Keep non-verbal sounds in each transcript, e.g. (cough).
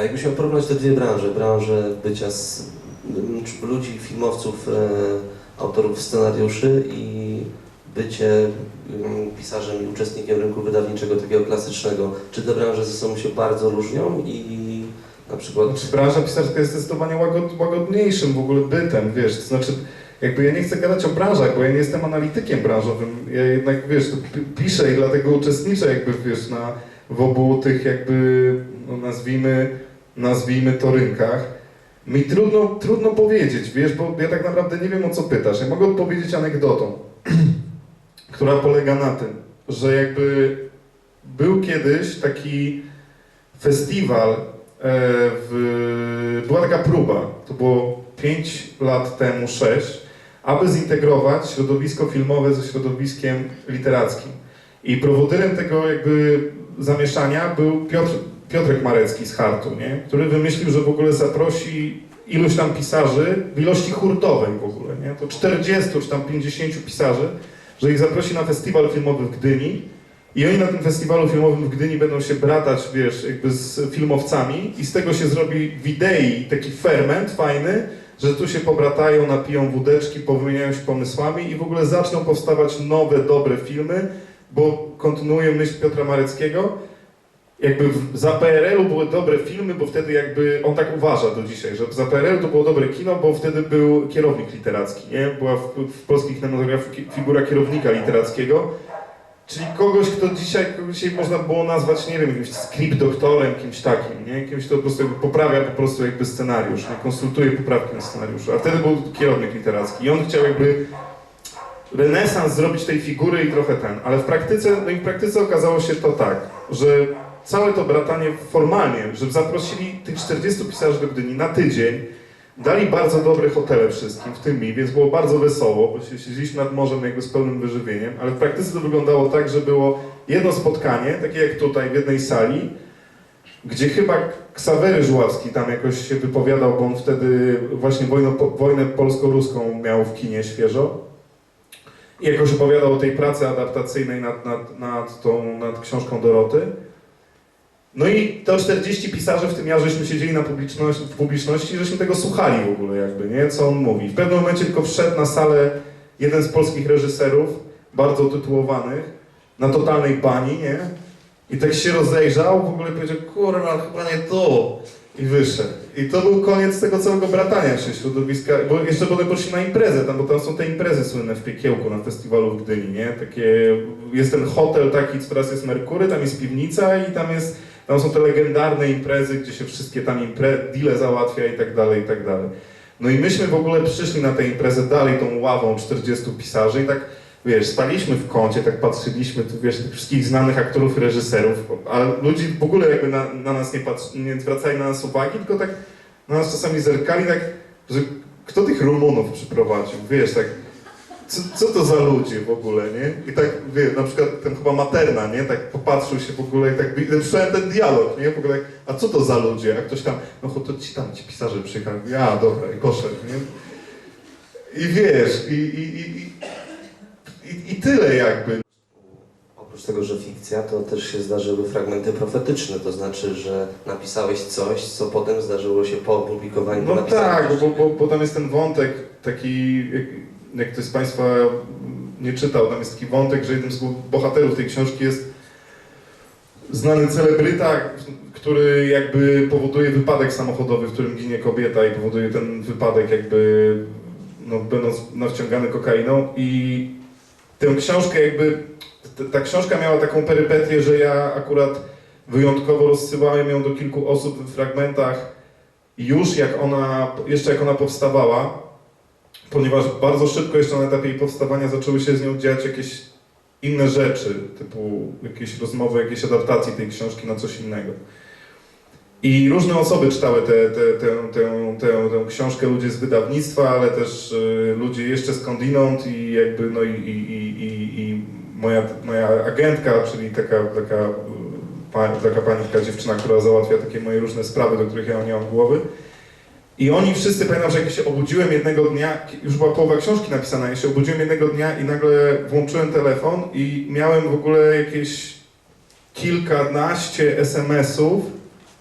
A jakbyś miał porównać te dwie branże, branżę bycia z ludzi, filmowców, e, autorów scenariuszy i bycie pisarzem i uczestnikiem rynku wydawniczego takiego klasycznego, czy te branże ze sobą się bardzo różnią i na przykład... Znaczy, branża pisarska jest zdecydowanie łagod, łagodniejszym w ogóle bytem, wiesz, to znaczy jakby ja nie chcę gadać o branżach, bo ja nie jestem analitykiem branżowym, ja jednak, wiesz, piszę i dlatego uczestniczę jakby, wiesz, na, w obu tych jakby, no, nazwijmy, nazwijmy to rynkach. Mi trudno, trudno powiedzieć, wiesz, bo ja tak naprawdę nie wiem o co pytasz. Ja mogę odpowiedzieć anegdotą, (clears throat) która polega na tym, że jakby był kiedyś taki festiwal e, w, była taka próba, to było 5 lat temu, 6, aby zintegrować środowisko filmowe ze środowiskiem literackim. I prowodyrem tego jakby zamieszania był Piotr, Piotrek Marecki z Hartu, nie? który wymyślił, że w ogóle zaprosi iluś tam pisarzy w ilości hurtowej w ogóle, nie? to 40 czy tam 50 pisarzy, że ich zaprosi na festiwal filmowy w Gdyni i oni na tym festiwalu filmowym w Gdyni będą się bratać, wiesz, jakby z filmowcami i z tego się zrobi w idei taki ferment fajny, że tu się pobratają, napiją wódeczki, powymieniają się pomysłami i w ogóle zaczną powstawać nowe, dobre filmy, bo kontynuuję myśl Piotra Mareckiego, jakby za PRL-u były dobre filmy, bo wtedy jakby, on tak uważa do dzisiaj, że za PRL to było dobre kino, bo wtedy był kierownik literacki, nie? Była w, w polskich kinematografii ki- figura kierownika literackiego, Czyli kogoś, kto dzisiaj, dzisiaj można było nazwać, nie wiem, jakimś kimś takim, nie? Kimś, kto po prostu poprawia po prostu jakby scenariusz, nie? konsultuje poprawki na scenariuszu. A wtedy był kierownik literacki i on chciał jakby renesans zrobić tej figury i trochę ten. Ale w praktyce, no i w praktyce okazało się to tak, że całe to bratanie formalnie, że zaprosili tych 40 pisarzy do Gdyni na tydzień, Dali bardzo dobre hotele wszystkim, w tym mi, więc było bardzo wesoło, bo się- siedzieliśmy nad morzem jakby z pełnym wyżywieniem, ale w praktyce to wyglądało tak, że było jedno spotkanie, takie jak tutaj w jednej sali, gdzie chyba Ksawery Żuławski tam jakoś się wypowiadał, bo on wtedy właśnie wojnę, po- wojnę polsko-ruską miał w kinie świeżo. I jakoś opowiadał o tej pracy adaptacyjnej nad, nad, nad tą, nad książką Doroty. No i to 40 pisarzy w tym ja, żeśmy siedzieli na publiczności, w publiczności, żeśmy tego słuchali w ogóle jakby, nie? Co on mówi. W pewnym momencie tylko wszedł na salę jeden z polskich reżyserów, bardzo tytułowanych, na totalnej bani, nie? I tak się rozejrzał, w ogóle powiedział, kurwa, chyba nie tu. I wyszedł. I to był koniec tego całego bratania się środowiska, bo jeszcze potem poszli na imprezę, tam, bo tam są te imprezy słynne w Piekiełku na festiwalu w Gdyni, nie? Takie, jest ten hotel taki, co teraz jest Merkury, tam jest piwnica i tam jest, tam są te legendarne imprezy, gdzie się wszystkie tam impre, deale załatwia i tak dalej, i tak dalej. No i myśmy w ogóle przyszli na tę imprezę dalej tą ławą 40 pisarzy i tak, wiesz, staliśmy w kącie, tak patrzyliśmy, tu wiesz, tych wszystkich znanych aktorów reżyserów, ale ludzi w ogóle jakby na, na nas nie, patrzy, nie zwracali na nas uwagi, tylko tak na nas czasami zerkali, tak, że kto tych Rumunów przyprowadził, wiesz, tak, co, co to za ludzie w ogóle, nie? I tak, wiesz, na przykład ten chyba Materna, nie? Tak popatrzył się w ogóle i tak, słyszałem ten dialog, nie? W ogóle tak, a co to za ludzie? A ktoś tam, no to ci tam, ci pisarze przyjechali, ja, dobra, i poszedł, nie? I wiesz, i, i, i, i, i, tyle jakby. Oprócz tego, że fikcja, to też się zdarzyły fragmenty profetyczne, to znaczy, że napisałeś coś, co potem zdarzyło się po opublikowaniu. No tak, bo, bo, bo tam jest ten wątek taki, jak, ktoś z Państwa nie czytał, tam jest taki wątek, że jednym z bohaterów tej książki jest znany celebryta, który jakby powoduje wypadek samochodowy, w którym ginie kobieta i powoduje ten wypadek jakby, no, będąc nawciągany kokainą. I tę książkę jakby, ta książka miała taką perypetię, że ja akurat wyjątkowo rozsyłałem ją do kilku osób w fragmentach już jak ona, jeszcze jak ona powstawała, ponieważ bardzo szybko jeszcze na etapie jej powstawania zaczęły się z nią dziać jakieś inne rzeczy, typu jakieś rozmowy, jakieś adaptacje tej książki na coś innego. I różne osoby czytały tę tę, tę, tę książkę, ludzie z wydawnictwa, ale też y, ludzie jeszcze skądinąd i jakby, no i, i, i, i, i moja, moja agentka, czyli taka, taka, y, pa, taka pani, taka dziewczyna, która załatwia takie moje różne sprawy, do których ja nie mam głowy. I oni wszyscy, pamiętam, że jak się obudziłem jednego dnia, już była połowa książki napisana, ja się obudziłem jednego dnia i nagle włączyłem telefon i miałem w ogóle jakieś kilkanaście SMS-ów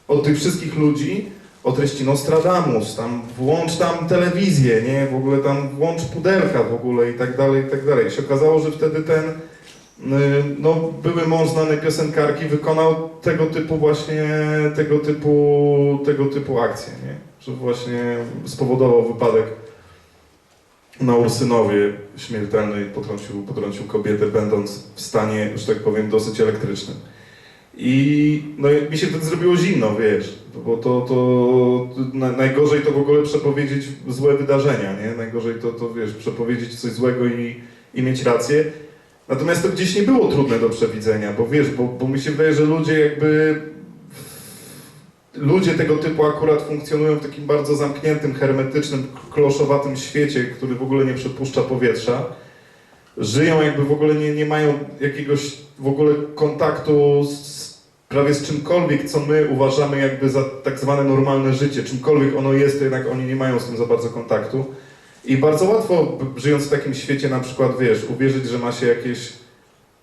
od tych wszystkich ludzi o treści Nostradamus, tam włącz tam telewizję, nie, w ogóle tam włącz pudelka w ogóle i tak dalej, i tak dalej. I się okazało, że wtedy ten no, były mąż znanej piosenkarki wykonał tego typu właśnie, tego typu, tego typu akcje, nie? Że właśnie spowodował wypadek na Ursynowie śmiertelny i potrącił, potrącił kobietę, będąc w stanie, że tak powiem, dosyć elektrycznym. I no, mi się wtedy zrobiło zimno, wiesz, bo to, to na, najgorzej to w ogóle przepowiedzieć złe wydarzenia, nie? Najgorzej to, to wiesz, przepowiedzieć coś złego i, i mieć rację. Natomiast to gdzieś nie było trudne do przewidzenia, bo wiesz, bo, bo mi się wydaje, że ludzie jakby ludzie tego typu akurat funkcjonują w takim bardzo zamkniętym, hermetycznym, kloszowatym świecie, który w ogóle nie przepuszcza powietrza. Żyją jakby w ogóle nie, nie mają jakiegoś w ogóle kontaktu z prawie z czymkolwiek, co my uważamy jakby za tak zwane normalne życie. Czymkolwiek ono jest, to jednak oni nie mają z tym za bardzo kontaktu. I bardzo łatwo, żyjąc w takim świecie, na przykład, wiesz, uwierzyć, że ma się jakieś,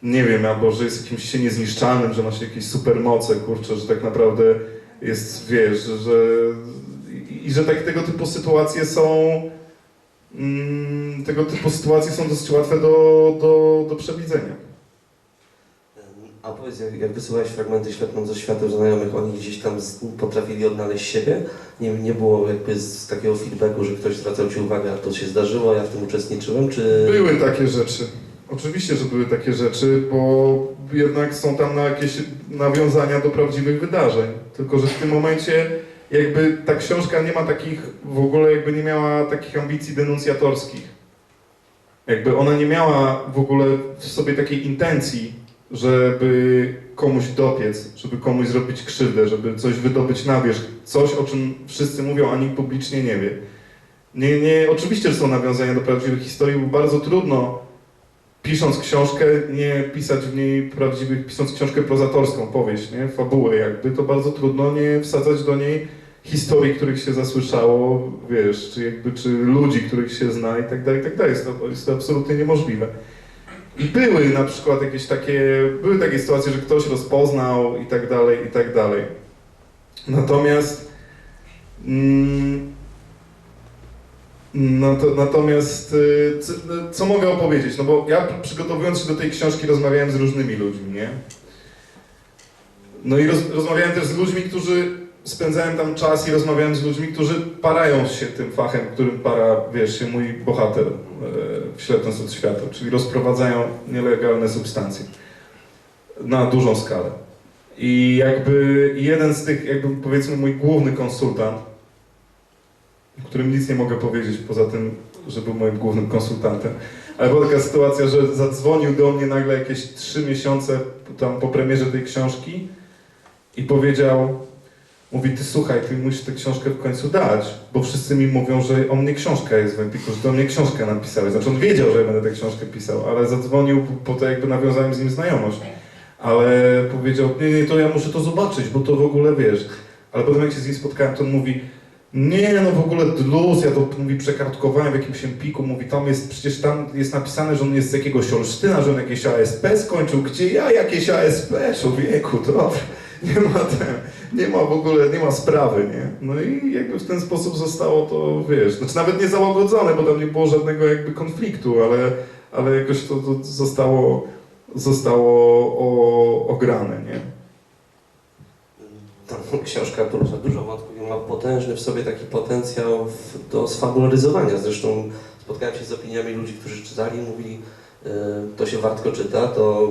nie wiem, albo że jest jakimś się niezniszczalnym, że ma się jakieś supermoce, kurczę, że tak naprawdę jest, wiesz, że i że tak tego typu sytuacje są mm, tego typu sytuacje są dosyć łatwe do, do, do przewidzenia. A powiedz, jak, jak wysyłałeś fragmenty światłem ze świateł znajomych, oni gdzieś tam z, potrafili odnaleźć siebie? Nie, nie było jakby z takiego feedbacku, że ktoś zwracał Ci uwagę, a to się zdarzyło, ja w tym uczestniczyłem, czy... Były takie rzeczy. Oczywiście, że były takie rzeczy, bo jednak są tam na jakieś nawiązania do prawdziwych wydarzeń. Tylko, że w tym momencie jakby ta książka nie ma takich, w ogóle jakby nie miała takich ambicji denuncjatorskich. Jakby ona nie miała w ogóle w sobie takiej intencji, żeby komuś dopiec, żeby komuś zrobić krzywdę, żeby coś wydobyć na wierzch. Coś, o czym wszyscy mówią, a nikt publicznie nie wie. Nie, nie, oczywiście, że są nawiązania do prawdziwych historii, bo bardzo trudno pisząc książkę, nie pisać w niej prawdziwych, pisząc książkę prozatorską, powieść, nie, fabułę jakby, to bardzo trudno nie wsadzać do niej historii, których się zasłyszało, wiesz, czy jakby, czy ludzi, których się zna i tak dalej, i tak dalej. Jest to, jest to absolutnie niemożliwe. Były na przykład jakieś takie, były takie sytuacje, że ktoś rozpoznał i tak dalej, i tak dalej. Natomiast mm, no to, natomiast y, co, no, co mogę opowiedzieć? No bo ja przygotowując się do tej książki rozmawiałem z różnymi ludźmi, nie? No i roz, rozmawiałem też z ludźmi, którzy spędzałem tam czas i rozmawiałem z ludźmi, którzy parają się tym fachem, którym para, wiesz, się mój bohater w Ślepnąc od świata, czyli rozprowadzają nielegalne substancje na dużą skalę. I jakby jeden z tych, jakby powiedzmy mój główny konsultant, o którym nic nie mogę powiedzieć poza tym, że był moim głównym konsultantem. Ale była taka sytuacja, że zadzwonił do mnie nagle jakieś trzy miesiące tam po premierze tej książki i powiedział, mówi, ty słuchaj, ty musisz tę książkę w końcu dać, bo wszyscy mi mówią, że o mnie książka jest w że ty o mnie książkę napisałeś. Znaczy on wiedział, że ja będę tę książkę pisał, ale zadzwonił, po to jakby nawiązałem z nim znajomość. Ale powiedział, nie, nie, to ja muszę to zobaczyć, bo to w ogóle wiesz. Ale potem jak się z nim spotkałem, to on mówi, nie, no w ogóle luz, ja to mówi, przekartkowałem w jakimś empiku, mówi, tam jest, przecież tam jest napisane, że on jest z jakiegoś Olsztyna, że on jakieś ASP skończył, gdzie ja jakieś ASP, człowieku, to (laughs) nie ma ten, nie ma w ogóle, nie ma sprawy, nie? No i jakby w ten sposób zostało to, wiesz, znaczy nawet nie załagodzone, bo tam nie było żadnego jakby konfliktu, ale, ale jakoś to, to zostało, zostało o, ograne, nie? Ta książka porusza dużo wątków i ma potężny w sobie taki potencjał w, do sfabularyzowania. Zresztą spotkałem się z opiniami ludzi, którzy czytali i mówili, e, to się wartko czyta, to